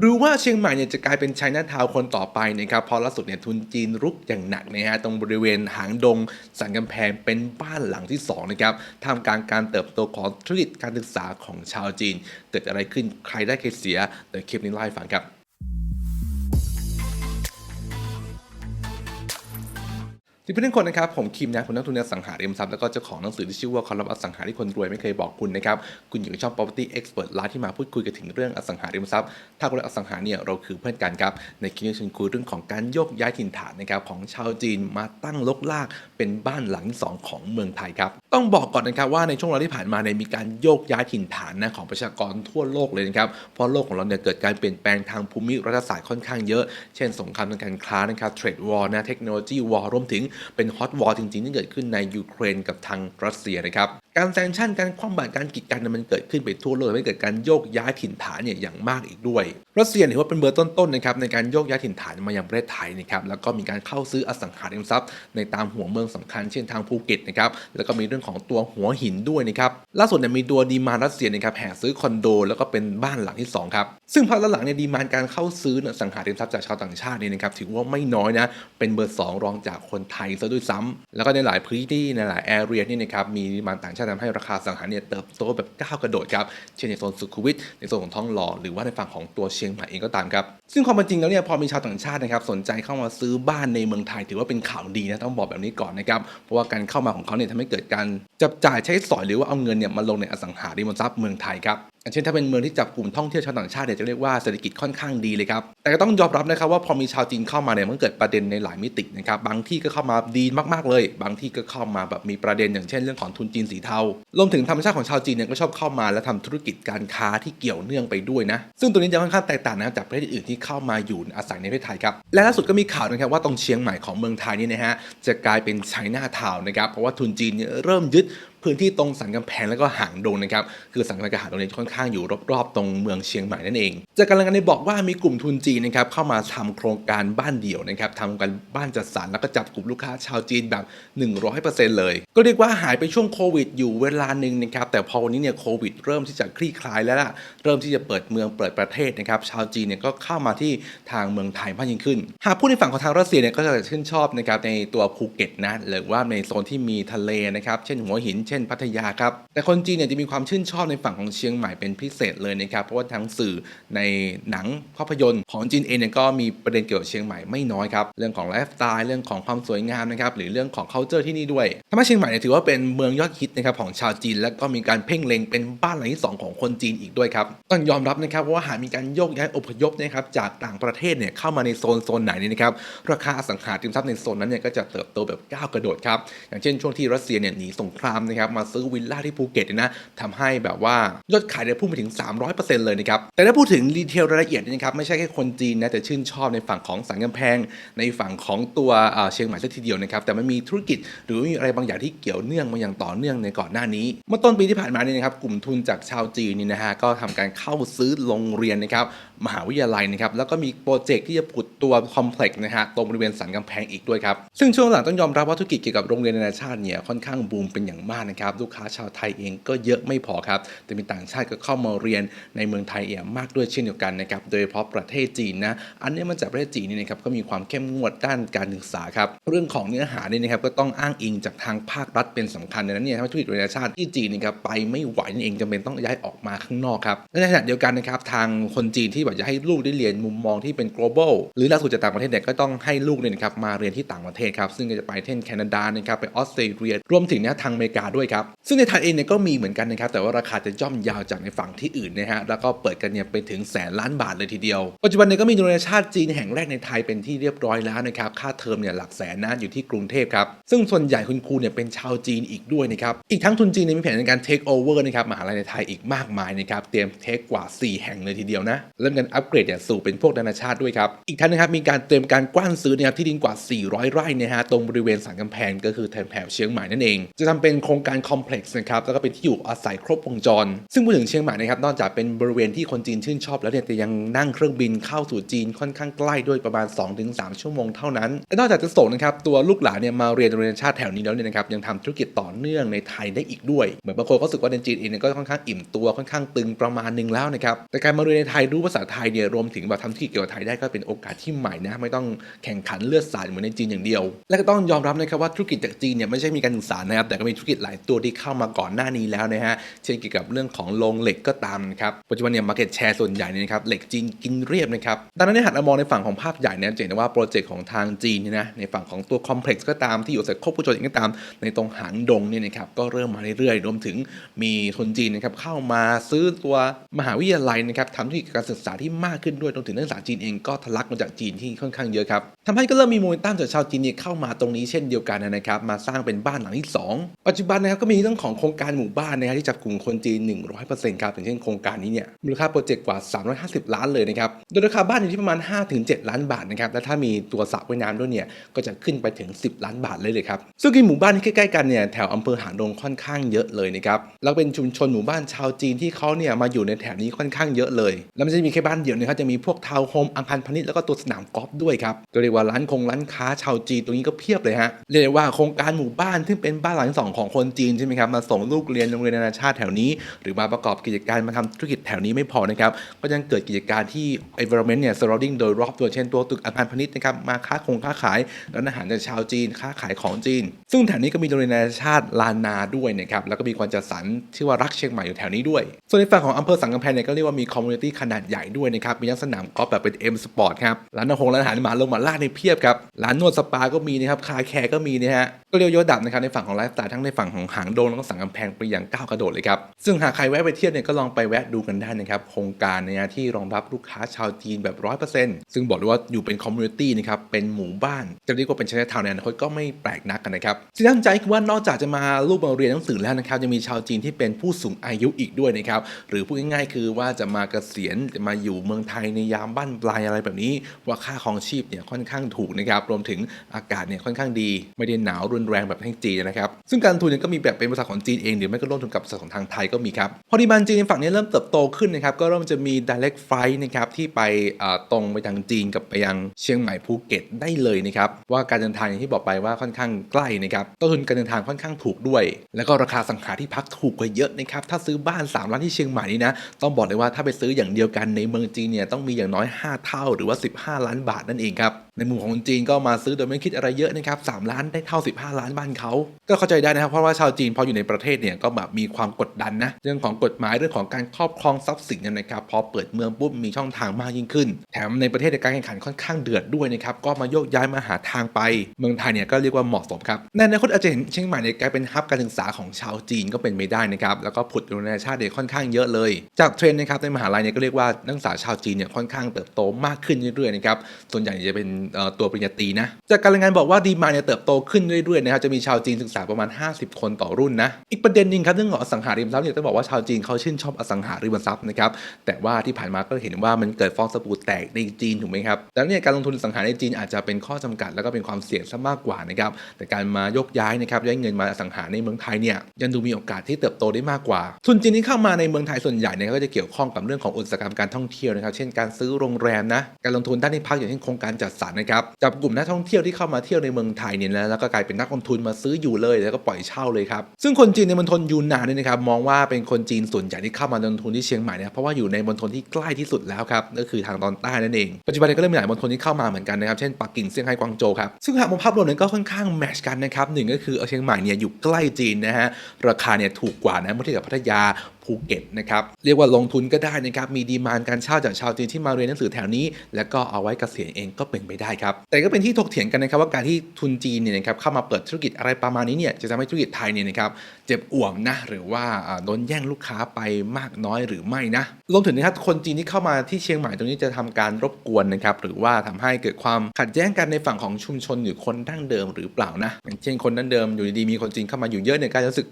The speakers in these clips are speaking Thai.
หรือว่าเชียงใหม่เนี่ยจะกลายเป็นไชน่าทาวคนต่อไปนะครับพอล่าสุดเนี่ยทุนจีนรุกอย่างหนักนะฮะตรงบริเวณหางดง สันกำแพงเป็นบ้านหลังที่2นะครับท่ามกลางการเติบโตของธุรกิจการศึกษาของชาวจีน เกิดอะไรขึ้นใครได้ใครเสียเดี๋ยวคลิปนี้เล่าให้ฟังครับ ที่เพื่อนคนนะครับผมคิมนะคุณนักทุนอสังหาริมทรัพย์แล้วก็เจ้าของหนังสือที่ชื่อว่าความลับอสังหาที่คนรวยไม่เคยบอกคุณนะครับคุณอยู่ในช่อง property expert ร้านที่มาพูดคุยกันถึงเรื่องอสังหาริมทรัพย์ ถ้าคุณรักอสังหาเนี่ยเราคือเพื่อนกันครับในคลิปนี้ฉันคุยเรื่องของการโยกย้ายถิ่นฐานนะครับของชาวจีนมาตั้งลกลากเป็นบ้านหลังที่สองของเมืองไทยครับต้องบอกก่อนนะครับว่าในช่วงเวลาที่ผ่านมาเนี่ยมีการโยกย้ายถิ่นฐานนะของประชากรทั่วโลกเลยนะครับเพราะโลกของเราเนี่ยเกิดการเปลี่ยนแปลงทางภูมิรัฐศาสตร์ค่อนข้างเยอะ เช่น สงครามทางการค้านะครับเทรดวอร์นะเทคโนโลยีวอร์รวมถึงเป็นฮอตวอร์จริงๆที่เกิดขึ้นในยูเครนกับทางรัสเซียนะครับการแซงชั่นการคว่ำบาตรการกีดกันมันเกิดขึ้นไปทั่วโลกไม่เกิดการโยกย้ายถิ่นฐานเนี่ยอย่างมากอีกด้วย รัสเซียถือว่าเป็นเบอร์ต้นๆนะครับในการโยกย้ายถิ่นฐานมายังประเทศไทยนะครับแล้วก็มีการเข้าซื้ออสังหาริมทรัพย์ในตามหัวเมืองสำคัญเช่นทางภูเก็ตนะครับแล้วก็มีเรื่องของตัวหัวหินด้วยนะครับล่าสุดเนี่ยมีตัวดีมารัสเซียนะครับแห่ซื้อคอนโด แล้วก็เป็นบ้านหลังที่สองครับซึ่งพักหลังเนี่ยดีมานการเข้าซื้ออสังหาริมทรัพย์จากชาวต่างชาติเนี่ยนะครับถือว่าไม่น้อยนะเป็นเบอร์สองรองจากคนไทยซะด้วยซ้ำแล้วก็ในหลายพื้นที่ในหลายแอเรียนี่นะครับมีมาต่างชาติทำให้ราคาสังหาเนี่ยเติบโตแบบก้าวกระโดดครับเช่นในโซนสุขุมวิทในโซนของท้องหล่อหรือว่าในฝั่งของตัวเชียงใหม่เองก็ตามครับซึ่งความเป็นจริงแล้วเนี่ยพอมีชาวต่างชาตินะครับสนใจเข้ามาซื้อบ้านในเมืองไทย ถือว่าเป็นข่าวดีนะต้องบอกแบบนี้ก่อนนะครับเพราะว่าการเข้ามาของเขาเนี่ยทำให้เกิดการจับจ่ายใช้สอยหรือว่าเอาเงินเนี่ยมาลงในอสังหาริมทรัพย์เมืองไทยครับเช่นถ้าเป็นเมืองที่จับกลุ่มท่องเที่ยวชาวต่างชาติเนี่ยจะเรียกว่าเศรษฐกิจค่อนข้างดีเลยครับ แต่ก็ต้องยอมรับนะครับว่าพอมีชาวจีนเข้ามาเนี่ยมันเกิดประเด็นในหลายมิตินะครับบางที่ก็เข้ามาดีมากๆเลย บางที่ก็เข้ามาแบบมีประเด็นอย่างเช่นเรื่องของทุนจีนสีเทารวมถึงธรรมชาติของชาวจีนเนี่ยก็ชอบเข้ามาและทำธุรกิจการค้าที่เกี่ยวเนื่องไปด้วยนะ ซึ่งตัวนี้จะค่อนข้างแตกต่างนะครับจากประเทศอื่นที่เข้ามาอยู่อาศัยในประเทศไทยครับและล่าสุดก็มีข่าวนะครับว่าตรงเชียงใหม่ของเมืองไทยนี่นะฮะจะกลายเป็นไชน่าทาวน์นะครับเพราะว่าทุนจีนเริ่มยึด พื้นที่ตรงสันกำแพงแล้วก็หางดงนะครับคือสันกำแพงกับหางดงเนี่ยค่อนข้างอยู่รอบๆ ตรงเมืองเชียงใหม่นั่นเอง จากการรายงานได้บอกว่ามีกลุ่มทุนจีนนะครับเข้ามาทำโครงการบ้านเดี่ยวนะครับทำกันบ้านจัดสรรแล้วก็จับกลุ่มลูกค้าชาวจีนแบบ 100%เลย ก็เรียกว่าหายไปช่วงโควิดอยู่เวลาหนึ่งนะครับแต่พอวันนี้เนี่ยโควิดเริ่มที่จะคลี่คลายแล้วล่ะเริ่มที่จะเปิดเมืองเปิดประเทศนะครับชาวจีนเนี่ยก็เข้ามาที่ทางเมืองไทยมากยิ่งขึ้น หากพูดในฝั่งของทางรัสเซียเนี่ยก็จะชื่นชอบนะครับในตัวภูเก็ตนะหรือว่าในโซนที่มีทะเลนะครับเช่นหัวหินเช่นพัทยาครับ แต่คนจีนเนี่ยจะมีความชื่นชอบในฝั่งของเชียงใหม่เป็นพิเศษเลยนะครับ เพราะว่าทั้งสื่อในหนังภาพยนตร์ของจีนเองเนี่ยก็มีประเด็นเกี่ยวกับเชียงใหม่ไม่น้อยครับ เรื่องของไลฟ์สไตล์ เรื่องของความสวยงามนะครับ หรือเรื่องของ culture ที่นี่ด้วยทำให้เชียงใหม่เนี่ยถือว่าเป็นเมืองยอดฮิตนะครับของชาวจีน และก็มีการเพ่งเล็งเป็นบ้านหลังที่สองของคนจีนอีกด้วยครับ ต้องยอมรับนะครับว่าหากมีการโยกย้ายอพยพนะครับจากต่างประเทศเนี่ยเข้ามาในโซนโซนไหนเนี่ยนะครับ ราคาอสังหาริมทรัพย์ในโซนนั้นเนี่ยก็จะเติบโตแบบก้าวกระโดดครับ อย่างเช่นช่วงที่รัสเซียเนี่ยหนีสงครามนะครับมาซื้อวิลล่าที่ภูเก็ตเนี่ยนะทำให้แบบว่ายอดขายเนี่ยพุ่งไปถึง 300%เลยนะครับแต่ถ้าพูดถึงรีเทลรายละเอียดนะครับไม่ใช่แค่คนจีนนะแต่ชื่นชอบในฝั่งของสันกำแพง ในฝั่งของตัวเชียงใหม่ซะทีเดียวนะครับแต่มันมีธุรกิจหรือมีอะไรบางอย่างที่เกี่ยวเนื่องมาอย่างต่อเนื่องในก่อนหน้านี้ เมื่อต้นปีที่ผ่านมาเนี่ยนะครับกลุ่มทุนจากชาวจีนนี่นะฮะก็ทำการเข้าซื้อโรงเรียนนะครับมหาวิทยาลัยนะครับแล้วก็มีโปรเจกต์ที่จะผุดตัวคอมเพล็กซ์นะฮะตรงบริเวณสันกำแพงอีกด้วยครับซึ่งช่วงหลังต้องยอมรับว่าธุรกิจเกี่ยวกับโรงเรียนนานาชาติเนี่ยค่อนข้างบูมเป็นอย่างมากนะครับลูกค้าชาวไทยเองก็เยอะไม่พอครับ แต่มีต่างชาติก็เข้ามาเรียนในเมืองไทยเองมากด้วยเช่นเดียวกันนะครับโดยเฉพาะประเทศจีนนะอันนี้มาจากประเทศจีนนี่นะครับก็มีความเข้มงวดด้านการศึกษาครับเรื่องของเนื้อหาเนี่ยนะครับก็ต้องอ้างอิงจากทางภาครัฐเป็นสำคัญดังนั้นเนี่ยทำให้ธุรกิจนานาชาติที่จีนนะครับไปไม่ไหวนั่นเองจำเป็นต้องย้ายออกมาข้างนอกครับและในขณะเดียวกันนะครับทางคนจีนที่แบบจะให้ลูกได้เรียนมุมมองที่เป็น global หรือหลักสูตรจากต่างประเทศเนี่ยก็ต้องให้ลูกเนี่ยนะครับมาเรียนที่ต่างประเทศครับซึ่งก็จะไปเช่นแคนาดานะครับไปออสเตรเลียรวมถึงเนี่ยทางอเมริกาด้วยครับ ซึ่งในไทยเองเนี่ยก็มีเหมือนกันนะครับ แต่ว่าราคาจะย่อมยาวจากในฝั่งที่อื่นนะฮะ แล้วก็เปิดกันเนี่ยไปถึงแสนล้านบาทเลยทีเดียว ปัจจุบันเนี่ยก็มีโรงเรียนชาติจีนแห่งแรกในไทยเป็นที่เรียบร้อยแล้วนะครับ ค่าเทอมเนี่ยหลักแสนนะอยู่ที่กรุงเทพครับ ซึ่งส่วนใหญ่คุณครูเนี่ยเป็นชาวจีนอีกด้วยนะครับ อีกทั้งทุนจีนเนี่ยมีแผนในการเทคโอเวอร์นะครับมหาลัยในไทยอีกมากมายนะครับ เตรียมเทคกว่า 4 แห่งเลยทีเดียวนะ เริ่มกันอัปเกรดเนี่ยสู่เป็นพวกนานาชาติด้วยครับ อีกทั้งนะครับมีการเตรียมการกว้านซื้อนะครับที่ดินกว่า 400 ไร่นะฮะตรงบริเวณสันกำแพงก็คือแถบเชียงใหม่นั่นเอง จะทำเป็นโครงการคอมเพล็กซ์นะครับแล้วก็เป็นที่อยู่อาศัยครบวงจร ซึ่งพูดถึงเชียงใหม่นะครับนอกจากเป็นบริเวณที่คนจีนชื่นชอบ แล้วเนี่ยแต่ยังนั่งเครื่องบินเข้าสู่จีนค่อนข้างใกล้ด้วยประมาณ 2-3 ชั่วโมงเท่านั้นและนอกจากจะส่งนะครับตัวลูกหลานเนี่ยมาเรียนโรงเรียนชาติแถวนี้แล้วเนี่ยนะครับยังทำธุรกิจต่อเนื่องในไทยได้อีกด้วยเหมือนบางคนก็รู้สึกว่าในจีนเองก็ค่อนข้างอิ่มตัวค่อนข้างตึงประมาณหนึงแล้วนะครับแต่การมาเรียนในไทยรู้ภาษาไทยเนี่ยรวมถึงแบบทำธุรกิจเกี่ยวกับไทยได้ก็เป็นโอกาสที่ใหม่นะไม่ต้องแข่งขันเลือดสาดเหมือนในจีนอย่างเดียว และก็ต้องยอมรับนะครับว่าธุรกิจจากจีนเนี่ยไม่ใช่มีการศึกษานะครับแต่ก็มีธุรกิจหลายตัวที่เข้ามาก่อนหน้านี้แล้วนะฮะ เช่นเกี่ยวกับเรื่องของโรงเหล็กก็ตามนะครับ ปัจจุบันเนี่ยมาร์เก็ตแชร์ส่วนใหญ่เนี่ยนะครับเหล็กจีนกินเรียบนะครับดังนั้นในหันมามองในฝั่งของภาพใหญ่เนี่ยจะเห็นว่าโปรเจกต์ของทางจีนเนี่ยนะในฝั่งของตัวคอมเพล็กซ์ก็ตามที่อยู่อาศัยครบวงจรเองก็ตาม ในตรงหางดงเนี่ยนะครับก็เริ่มมาเรื่อยๆรวมถึงมีคนจีนนะครับเข้ามาซื้อตัวมหาวิทยาลัยนะครับทำธุรกิจการศึกษาที่มากขึ้นด้วยรวมถึงนักศึกษาจีนเองก็ทะลักมาจากจีนที่ค่อนข้างเยอะครับทำให้ก็เริ่มมีโมเมนตัมจากชาวจีนเนี่ยเข้ามาตรงนี้เช่นเดียวกันนะครับมาสร้างเป็นบ้านหลังที่ 2 ปัจจุบันนะครับก็มีเรื่องของโครงการหมู่บ้านนะครับที่จับกลุ่มคนจีน 100%ครับอย่างเช่นโครงการนี้เนี่ยมูลค่าโปรเจกต์กว่า 350 ล้านเลยนะครับโดยราคาบ้านอยู่ที่ประมาณ 5-7 ล้านบาทนะครับและถ้ามีตัวสระว่ายน้ำด้วยเนี่ยก็จะขึ้นไปถึง 10 ล้านบาทเลยเลยครับซึ่งในหมู่บ้านที่ใกล้ๆกันเนี่ยแถวอำเภอหางดงค่อนข้างเยอะเลยนะครับแล้วเป็นชุมชนหมู่บ้านชาวจีนที่เขาเนี่ยมาอยู่ในแถบนี้ค่อนข้างเยอะเลย แล้วไม่ใช่มีแค่บ้านเดียวนะครับจะมีพวกทาวน์โฮมอาคารพาณิชย์แล้วก็ตัวสนามกอล์ฟด้วยครับเรียกว่าร้านคงร้านค้าชาวจีนตรงนี้ก็เพียบเลยฮะเรียกว่าโครงการหมู่บ้านที่เป็นบ้านหลังสองของคนจีนใช่ไหมครับมาส่งลูกเรียนโรงเรียนนานาชาติแถวนี้ หรือมาประกอบกิจการมาทำธุรกิจแถวนี้ไม่พอนะครับก็ยังเกิดกิจการที่ environment เนี่ย surrounding โดยรอบตัวเช่นตัวตึกอาคารพาณิชย์นะครับมาค้าคงค้าขายร้านอาหารจากชาวจีนค้าขายของจีน ซึ่งแถวนี้ก็มีโรงเรียนนานาชาติลานนาด้วยนะครับแล้วก็มีคนจัดสรรชื่อว่ารักเชียงใหม่อยู่แถวนี้ด้วย ส่วนในฝั่งของอำเภอสังกำแพงเนี่ยก็เรียกว่ามีคอมมูนิตี้ขนาดใหญ่ด้วยนะครับมีทั้งสนามกอล์ฟแบบเป็น M Sport ครับร้านอาหารร้านอาหารมาลงมาล่าในเพียบครับร้านนวดสปาก็มีนะครับคาแคร์ก็มีนะฮะก็เรียกยศดับนะครับในฝั่งของไลฟ์สไตล์ทั้งในฝั่งของหางโดงแล้วก็สังกำแพงไปอย่างก้าวกระโดดเลยครับ ซึ่งหากใครแวะไปเที่ยวเนี่ยก็ลองไปแวะดูกันได้นะครับ โครงการเนี่ยที่รองรับลูกค้าชาวจีนแบบร้อยเปอร์เซ็นต์ซึ่งบอกเลยว่าอยู่เป็นคอมมูนิตี้นะครับ เป็นหมู่บ้าน จะเรียกว่าเป็นชนทาวน์ในอนาคตก็ไม่แปลกนักกันนะครับที่น่าสนใจคือว่านอกจากจะมาลูกมาเรียนหนังสือแล้วนะครับยังมีชาวจีนที่เป็นผู้สูงอายุอีกด้วยนะครับหรือพูดง่ายๆ คือว่าจะมาเกษียณจะมาอยู่เมืองไทยในยามบ้านปลายอะไรแบบนี้ ว่าค่าครองชีพเนี่ยค่อนข้างถูกนะครับรวมถึงอากาศเนี่ยค่อนข้างดี ไม่ได้หนาวรุนแรงแบบทางจีนนะครับซึ่งการทุนเนี่ยก็มีีแบบเป็นบริษัทของจีนเองหรือไม่ก็ร่วมทุนกับบริษัทของทางไทยก็มีครับ พอดีบานจีนฝั่งนี้เริ่มเติบโตขึ้นนะครับ ก็เริ่มจะมี direct flight นะครับที่ไปตรงไปทางจีนกับไปยังเชียงใหม่ภูเก็ตได้เลยนะครับ ว่าการเดินทางอย่างที่บอกไปว่าค่อนข้างใกล้นะครับต้นทุนการเดินทางค่อนข้างถูกด้วย แล้วก็ราคาสังหาที่พักถูกกว่าเยอะนะครับถ้าซื้อบ้าน3ล้านที่เชียงใหม่นี่นะต้องบอกเลยว่าถ้าไปซื้ออย่างเดียวกันในเมืองจีนเนี่ยต้องมีอย่างน้อย 5 เท่าหรือว่า 15 ล้านบาทนั่นเองครับ ในมุมของคนจีนก็มาซื้อโดยไม่คิดอะไรเยอะนะครับ3ล้านได้เท่า 15 ล้านบ้านเขาก็เข้าใจได้นะครับเพราะว่าชาวจีนพออยู่ในประเทศเนี่ยก็แบบมีความกดดันนะเรื่องของกฎหมายเรื่องของการครอบครองทรัพย์สินเนี่ยนะครับพอเปิดเมืองปุ๊บมีช่องทางมากยิ่งขึ้น แถมในประเทศในการแข่งขันค่อนข้างเดือดด้วยนะครับก็มาโยกย้ายมาหาทางไป เมืองไทยเนี่ยก็เรียกว่าเหมาะสมครับในอนาคตอาจจะเห็นเชียงใหม่เนี่ยกลายเป็นฮับการศึกษาของชาวจีนก็เป็นไม่ได้นะครับแล้วก็ผุดโรงเรียนาชาติเนี่ยค่อนข้างเยอะเลย จากเทรนด์นะครับในมหาลัยเนี่ยก็เรียกว่านักศึกษาชาวจีนเนี่ยค่อนข้างเติบโตมากขึ้นเรื่อยๆนะครับส่วนใหญ่จะเป็นตัวปริญญาตรีนะ จากการรายงานบอกว่าดีมาเนี่ยเติบโตขึ้นเรื่อยๆนะครับจะมีชาวจีนศึกษาประมาณ 50 คนต่อรุ่นนะอีกประเด็นหนึ่งครับเรื่องของอสังหาริมทรัพย์เนี่ยต้องบอกว่าชาวจีนเขาชื่นชอบอสังหาริมทรัพย์นะครับแต่ว่าที่ผ่านมาก็เห็นว่ามันเกิดฟองสบู่แตกในจีนถูกไหมครับแล้วเนี่ยการลงทุนอสังหาในจีนอาจจะเป็นข้อจำกัดแล้วก็เป็นความเสี่ยงซะมากกว่านะครับแต่การมายกย้ายนะครับย้ายเงินมาอสังหาในเมืองไทยเนี่ยยังดูมีโอกาสที่เติบโตได้มากกว่า ทุนจีนที่เข้ามาในเมืองไทยส่วนใหญ่เนี่ยก็จะเกี่ยวข้องกับเรื่องของอุตสาหกรรมการท่องเที่ยวนะครับ เช่นการซื้อโรงแรมนะ การลงทุนด้านที่พักอย่างเช่นโครงการจัดสรรนะครับจับกลุ่มนักท่องเที่ยวที่เข้ามาเที่ยวในเมืองไทยเนี่ยนะแล้วก็กลายเป็นนักลงทุนมาซื้ออยู่เลยแล้วก็ปล่อยเช่าเลยครับซึ่งคนจีนในมณฑลยูนนานเนี่ยนะครับมองว่าเป็นคนจีนส่วนใหญ่ที่เข้ามาลงทุนที่เชียงใหม่เนี่ยเพราะว่าอยู่ในมณฑลที่ใกล้ที่สุดแล้วครับก็คือทางตอนใต้นั่นเองปัจจุบันนี้ก็เริ่มมีหลายมณฑลที่เข้ามาเหมือนกันนะครับเช่นปักกิ่งเซี่ยงไฮ้กวางโจวครับซึ่งหากมองภาพรวมเนี่ยก็ค่อนข้างแมชกันนะครับหนึ่งก็คือเชียงใหม่เนี่ยอยู่ใกล้จีนนะฮะราคาเนี่ยถูกกว่านะเมื่อเทียบกับพัทยา ภูเก็ตนะครับเรียกว่าลงทุนก็ได้นะครับมีดีมานการเช่าจากชาวจีนที่มาเรียนหนังสือแถวนี้ แล้วก็เอาไว้เกษียณเองก็เป็นไปได้ครับแต่ก็เป็นที่ถกเถียงกันนะครับว่าการที่ทุนจีนเนี่ยนะครับเข้ามาเปิดธุรกิจอะไรประมาณนี้เนี่ยจะทำให้ธุรกิจไทยเนี่ยนะครับเจ็บอ่วมนะหรือว่าโดนแย่งลูกค้าไปมากน้อยหรือไม่นะรวมถึงนะครับคนจีนที่เข้ามาที่เชียงใหม่ตรงนี้จะทำการรบกวนนะครับหรือว่าทำให้เกิดความขัดแย้งกันในฝั่งของชุมชนหรือคนดั้งเดิมหรือเปล่านะอย่างเช่นคนดั้งเดิมอยู่ดีๆมีคนจีนเข้ามาอยู่เยอะเนี่ยก็จะรู้สึก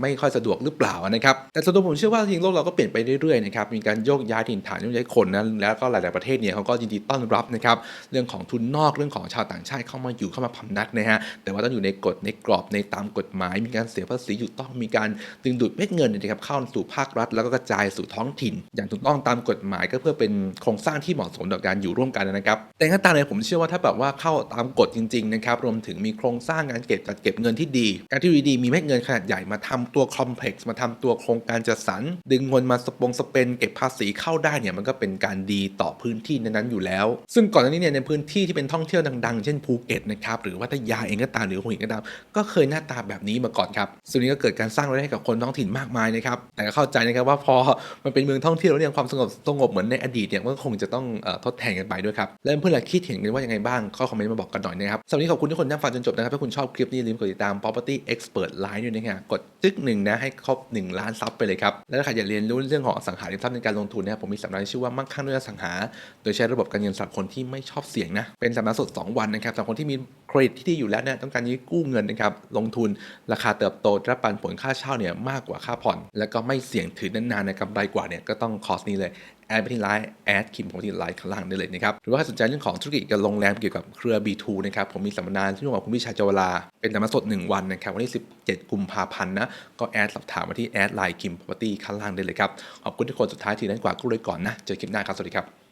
ไม่ค่อยสะดวกหรือเปล่านะครับแต่ส่วนตัวผมเชื่อว่าจริงๆโลกเราก็เปลี่ยนไปเรื่อยๆนะครับมีการโยกย้ายถิ่นฐานโยกย้ายคนนะแล้วก็หลายๆประเทศเนี่ยเขาก็ยินดีต้อนรับนะครับเรื่องของทุนนอกเรื่องของชาวต่างชาติเข้ามาอยู่เข้ามาพำนักนะฮะแต่ว่าต้องอยู่ในกฎในกรอบในตามกฎหมาย มีการเสียภาษีอยู่ต้องมีการดึงดูดเม็ดเงินนะครับเข้าสู่ภาครัฐ แล้วก็กระจายสู่ท้องถิ่น อย่างถูกต้องตามกฎหมายก็เพื่อเป็นโครงสร้างที่เหมาะสมต่อการอยู่ร่วมกันนะครับแต่ก็ตามเลยผมเชื่อว่าถ้าแบบว่าเข้าตามกฎจริงๆนะครับรวมถึงมีโครงสร้างการเก็บจัดเก็บเงินที่ดี การที่ดีมีเม็ดเงินขนาดใหญ่มาทำตัวคอมเพล็กซ์มาทำตัวโครงการการจัดสรรดึงเงินมาสปงสเปน เก็บภาษีเข้าได้เนี่ยมันก็เป็นการดีต่อพื้นที่นั้นๆอยู่แล้ว ซึ่งก่อนหน้านี้เนี่ยในพื้นที่ที่เป็นท่องเที่ยวดังๆ เช่นภูเก็ตนะครับหรือว่าพัทยาเองก็ตามหรือหัวหินก็ตามก็เคยหน้าตาแบบนี้มาก่อนครับซึ่งนี้ก็เกิดการสร้างรายได้ให้กับคนท้องถิ่นมากมายนะครับแต่ก็เข้าใจนะครับว่าพอมันเป็นเมืองท่องเที่ยวแล้วเนี่ยความสงบสงบเหมือนในอดีตเนี่ยมันก็คงจะต้องอทดแทนกันไปด้วยครับแล้วเพื่อนๆคิดเห็นกันว่ายังไงบ้างก็คอมเมนต์มาบอกกันหน่อยนะครับสำหรับนี้ขอบคุณทุกคนที่ฟังจนจบนะครับถ้าคุณชอบคลิปนี้ลืมกดติดตาม property expert line ด้วยนะครับกดจึ๊กหนึ่งนะให้ครบ1ล้านซับไปเลยครับ และถ้าใครอยากเรียนรู้เรื่องของอสังหาริมทรัพย์ในการลงทุนนะครับผมมีสัมมนาที่ชื่อว่ามั่งคั่งด้วยอสังหา โดยใช้ระบบการเงินสำหรับคนที่ไม่ชอบเสี่ยงนะ เป็นสัมมนาสด 2 วันนะครับสำหรับคนที่มีเครดิตที่ดีอยู่แล้วเนี่ยต้องการยืกู้เงินนะครับลงทุนราคาเติบโตรับปันผลค่าเช่าเนี่ยมากกว่าค่าผ่อน แล้วก็ไม่เสี่ยงถือนานๆในกำไรกว่าเนี่ยก็ต้องคอสนี้เลย แอดไปที่ไลน์แอดคิมผมที่ไลน์ข้างล่างได้เลยนะครับ หรือว่าใครสนใจเรื่องของธุรกิจกับโรงแรมเกี่ยวกับเครือ B2 นะครับ ผมมีสัมมนาที่ร่วมกับคุณพิชาจวลา เป็นสัมมนาสด 1 วันนะครับ วันที่ 17 กุมภาพันธ์นะ ก็แอดสอบถามมาที่แอดไลน์คิมพอร์ตี้ข้างล่างได้เลยครับ ขอบคุณทุกคนสุดท้ายทีนั้นกว่าก็เลยก่อนนะ เจอคลิปหน้าครับ สวัสดีครับ